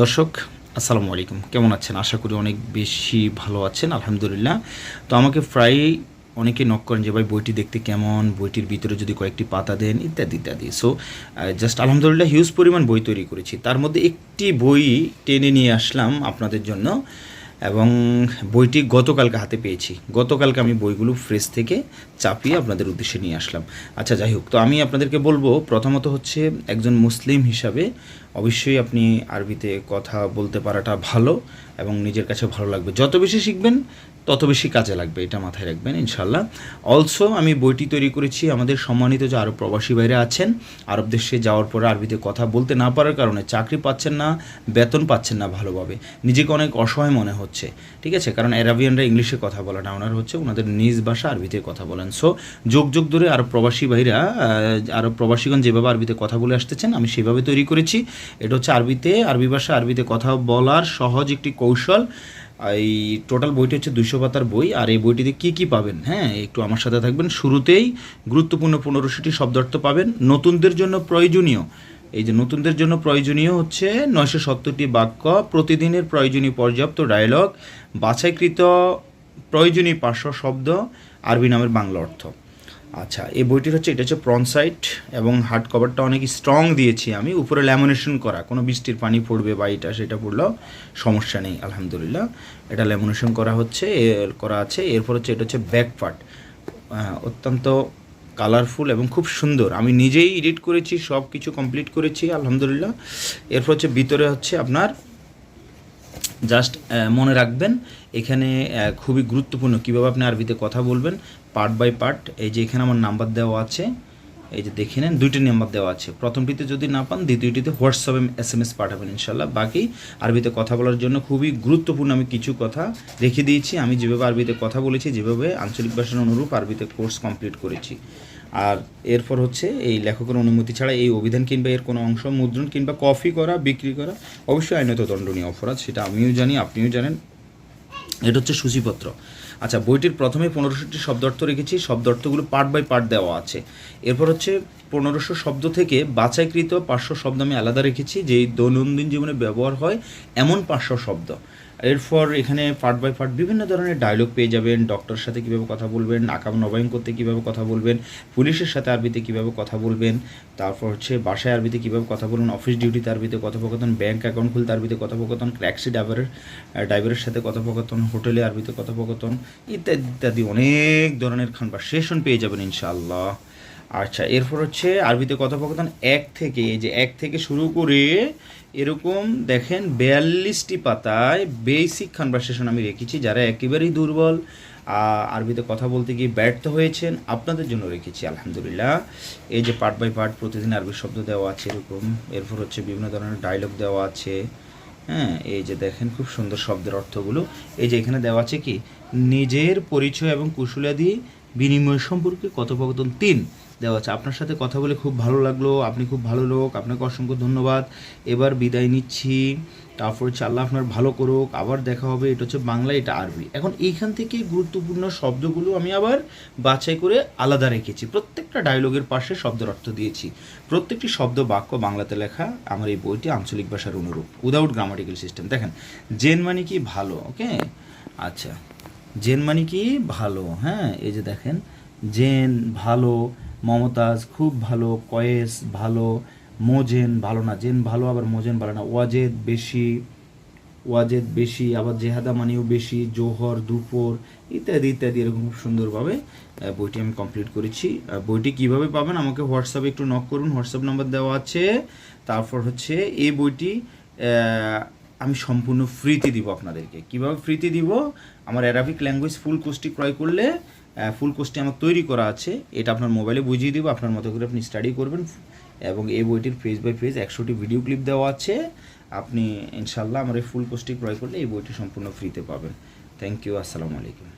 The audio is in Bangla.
দর্শক, আসসালামু আলাইকুম। কেমন আছেন? আশা করি অনেক বেশি ভালো আছেন, আলহামদুলিল্লাহ। তো আমাকে প্রায় অনেকে নক করেন যে, ভাই, বইটি দেখতে কেমন? বইটির ভিতরে যদি কয়েকটি পাতা দেন, ইত্যাদি ইত্যাদি। সো জাস্ট আলহামদুলিল্লাহ হিউজ পরিমাণ বই তৈরি করেছি। তার মধ্যে একটি বই টেনে নিয়ে আসলাম আপনাদের জন্য। এবং বইটি গতকালকে হাতে পেয়েছি। গতকালকে আমি বইগুলো ফ্রেশ থেকে চাপিয়ে আপনাদের উদ্দেশ্যে নিয়ে আসলাম। আচ্ছা যাই হোক, তো আমি আপনাদেরকে বলব, প্রথমত হচ্ছে একজন মুসলিম হিসাবে অবশ্যই আপনি আরবিতে কথা বলতে পারাটা ভালো এবং নিজের কাছে ভালো লাগবে। যত বেশি শিখবেন তত বেশি কাজে লাগবে, এটা মাথায় রাখবেন ইনশাল্লাহ অলসো আমি বইটি তৈরি করেছি, আমাদের সম্মানিত যে আরব প্রবাসী বাইরে আছেন, আরব দেশে যাওয়ার পরে আরবিতে কথা বলতে না পারার কারণে চাকরি পাচ্ছেন না, বেতন পাচ্ছেন না ভালোভাবে। নিজেকে অনেক অসহায় মনে হচ্ছে, ঠিক আছে? কারণ অ্যারাবিয়ানরা ইংলিশে কথা বলে না, ওনার হচ্ছে ওনাদের নিজ ভাষা আরবিতে কথা বলেন। সো যোগ যোগ ধরে আরব প্রবাসী ভাইরা আরব প্রবাসীগণ যেভাবে আরবিতে কথা বলে আসতেছেন, আমি সেভাবে তৈরি করেছি। এটা হচ্ছে আরবিতে, আরবি ভাষা আরবিতে কথা বলার সহজ একটি কৌশল। এই টোটাল বইটি হচ্ছে দুইশো পাতার বই, আর এই বইটিতে কি কি পাবেন? হ্যাঁ একটু আমার সাথে থাকবেন। শুরুতেই গুরুত্বপূর্ণ পনেরোশোটি শব্দার্থ পাবেন। নতুনদের জন্য প্রয়োজনীয়, এই যে নতুনদের জন্য প্রয়োজনীয় হচ্ছে নয়শো সত্তরটি বাক্য, প্রতিদিনের প্রয়োজনীয় পর্যাপ্ত ডায়লগ বাছাইকৃত প্রয়োজনীয় পার্শ্ব শব্দ, আরবি নামের বাংলা অর্থ। আচ্ছা এই বইটির হচ্ছে, এটা হচ্ছে প্রনসাইট এবং হার্ড কভারটা অনেক স্ট্রং দিয়েছি আমি। উপরে ল্যামিনেশন করা, কোনো বৃষ্টির পানি পড়বে বা এটা সেটা পড়লেও সমস্যা নেই, আলহামদুলিল্লাহ। এটা ল্যামিনেশন করা হচ্ছে, এর করা আছে, এরপর হচ্ছে, এটা হচ্ছে ব্যাক পার্ট অত্যন্ত কালারফুল এবং খুব সুন্দর। আমি নিজেই এডিট করেছি সব কিছু কমপ্লিট করেছি, আলহামদুলিল্লাহ। এরপর হচ্ছে, ভিতরে হচ্ছে আপনার জাস্ট মনে রাখবেন, এখানে খুবই গুরুত্বপূর্ণ কীভাবে আপনি আরবিতে কথা বলবেন পার্ট বাই পার্ট এই যে এখানে আমার নাম্বার দেওয়া আছে, এই যে দেখে নেন, দুইটি নাম্বার দেওয়া আছে। প্রথমটিতে যদি না পান, দ্বিতীয়টিতে হোয়াটসঅ্যাপে এস এম এস পাঠাবেন ইনশাল্লাহ বাকি আরবিতে কথা বলার জন্য খুবই গুরুত্বপূর্ণ আমি কিছু কথা রেখে দিয়েছি। আমি যেভাবে আরবিতে কথা বলেছি, যেভাবে আঞ্চলিক ভাষার অনুরূপ আরবিতে কোর্স কমপ্লিট করেছি। আর এরপর হচ্ছে এই লেখকের অনুমতি ছাড়া এই অভিধান কিংবা এর কোনো অংশ, মুদ্রণ কিংবা কপি করা, বিক্রি করা অবশ্যই আইনত দণ্ডনীয় অপরাধ, সেটা আমিও জানি, আপনিও জানেন। এটা হচ্ছে সূচিপত্র। আচ্ছা বইটির প্রথমে পনেরোশোটি শব্দার্থ রেখেছি শব্দার্থগুলো পার্ট বাই পার্ট দেওয়া আছে। এরপর হচ্ছে পনেরোশো শব্দ থেকে বাছাইকৃত পাঁচশো শব্দ আমি আলাদা রেখেছি, যেই দৈনন্দিন জীবনে ব্যবহার হয় এমন পাঁচশো শব্দ। এরপর এখানে পার্ট বাই পার্ট বিভিন্ন ধরনের ডায়লগ পেয়ে যাবেন ডক্টর সাথে কীভাবে কথা বলবেন আকাম নবায়ন করতে কীভাবে কথা বলবেন, পুলিশের সাথে আরবিতে কীভাবে কথা বলবেন, তারপর হচ্ছে বাসায় আরবিতে কীভাবে কথা বলবেন অফিস ডিউটিতে আরবিতে কথোপকথন ব্যাঙ্ক অ্যাকাউন্ট খুলতে আরবিতে কথোপকথন ট্যাক্সি ড্রাইভারের ড্রাইভারের সাথে কথোপকথন হোটেলে আরবিতে কথোপকথন, ইত্যাদি ইত্যাদি অনেক ধরনের খান বা সেশন পেয়ে যাবেন ইনশাআল্লাহ। আচ্ছা এরপর হচ্ছে আরবিতে কথোপকথন এক থেকে, এই যে এক থেকে শুরু করে এরকম দেখেন বিয়াল্লিশটি পাতায় বেসিক কনভারসেশন আমি রেখেছি, যারা একেবারেই দুর্বল আরবিতে কথা বলতে গিয়ে ব্যর্থ হয়েছেন, আপনাদের জন্য রেখেছি, আলহামদুলিল্লাহ। এই যে পার্ট বাই পার্ট প্রতিদিন আরবি শব্দ দেওয়া আছে এরকম, এরপর হচ্ছে বিভিন্ন ধরনের ডায়লগ দেওয়া আছে হ্যাঁ এই যে দেখেন খুব সুন্দর শব্দের অর্থগুলো, এই যে এখানে দেওয়া আছে কি, নিজের পরিচয় এবং কুশলাদি বিনিময় সম্পর্কে কথোপকথন তিন দেওয়া আছে। আপনার সাথে কথা বলে খুব ভালো লাগল, আপনি খুব ভালো লোক, আপনাকে অসংখ্য ধন্যবাদ। এবার বিদায় নিচ্ছি। তারপর হচ্ছে আল্লাহ আপনার ভালো করুক। আবার দেখা হবে, এটা হচ্ছে বাংলা, এটা আরবি। এখন এইখান থেকে গুরুত্বপূর্ণ শব্দগুলো আমি আবার বাছাই করে আলাদা রেখেছি। প্রত্যেকটা ডায়লগের পাশে শব্দের অর্থ দিয়েছি। প্রত্যেকটি শব্দ বাক্য বাংলাতে লেখা আমার এই বইটি আঞ্চলিক ভাষার অনুরূপ উইদাউট গ্রামাটিক্যাল সিস্টেম দেখেন, জেন মানে কি ভালো, ওকে? আচ্ছা জেন মানে কি ভালো হ্যাঁ? এই যে দেখেন, জেন ভালো মমতাজ খুব ভালো, কয়েস ভালো, মোজেন ভালো না, জেন ভালো আবার মোজেন ভালো না, ওয়াজেদ বেশি ওয়াজেদ বেশি, আবার জেহাদা মানিও বেশি, জোহর, দুপুর ইত্যাদি ইত্যাদি এরকম খুব সুন্দরভাবে বইটি আমি কমপ্লিট করেছি। বইটি কীভাবে পাবেন আমাকে হোয়াটসঅ্যাপে একটু নক করুন, হোয়াটসঅ্যাপ নাম্বার দেওয়া আছে। তারপর হচ্ছে এই বইটি আমি সম্পূর্ণ ফ্রিতে দিব আপনাদেরকে। কীভাবে ফ্রিতে দিব? আমার অ্যারাবিক ল্যাঙ্গুয়েজ ফুল কোর্সটি ক্রয় করলে ফুল কোর্সটি আমার তৈরি করা আছে। এটা আপনার মোবাইলে বুঝিয়ে দিব, আপনার মতো করে আপনি স্টাডি করবেন এবং এই বইটির পেজ বাই পেজ একশোটি ভিডিও ক্লিপ দেওয়া আছে। আপনি ইনশাল্লাহ আমার এই ফুল কোর্সটি ক্রয় করলে এই বইটি সম্পূর্ণ ফ্রিতে পাবেন। থ্যাংক ইউ আসসালামু আলাইকুম।